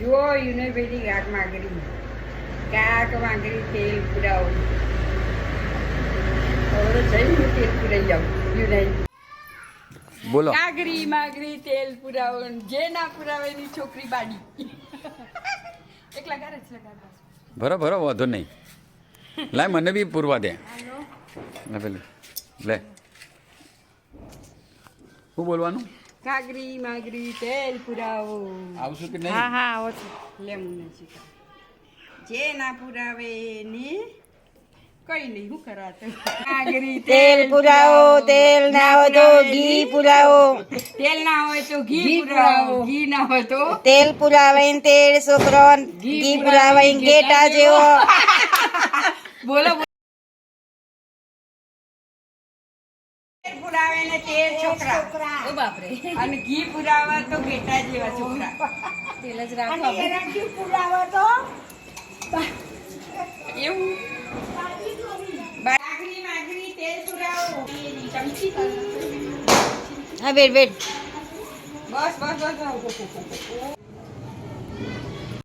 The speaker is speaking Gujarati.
યુને ભાઈ ગાંઠ માંગરી કાક માંગરી તેલ પુરાવો. હવે જઈને હું તેલ પુરાઈ જાઉં યુને બોલો. કાગરી માગરી તેલ પુરાવો જે ના પુરાવે એની છોકરી બાડી. એકલા ભરો ભરો વાંધો નહીં. લાય મને બી પૂરવા દે. પેલું લે. શું બોલવાનું? કાગરી માગરી તેલ પુરાવો. આવશું કે નહીં? હા આવો છો લે હું નથી જે ના પુરાવે ને કઈ નહીં હું કરાતો કાગરી તેલ પુરાવો તેલ ના હોય તો ઘી પુરાવો. તેલ ના હોય તો ઘી પુરાવો. ઘી ના હોય તો તેલ પુરાવે તેલ છોકરો ઘી પુરાવે ગેટા જેવો. બોલો. પુરાવે ને તેલ છોકરા. ઓ બાપરે. અને ઘી પુરાવા તો બેટા જેવા છોકરા. તેલ જ રાખો એવું? બાગરી માગરી તેલ પુરાવો. ચમચી હા વેટ વેટ બસ બસ બસ.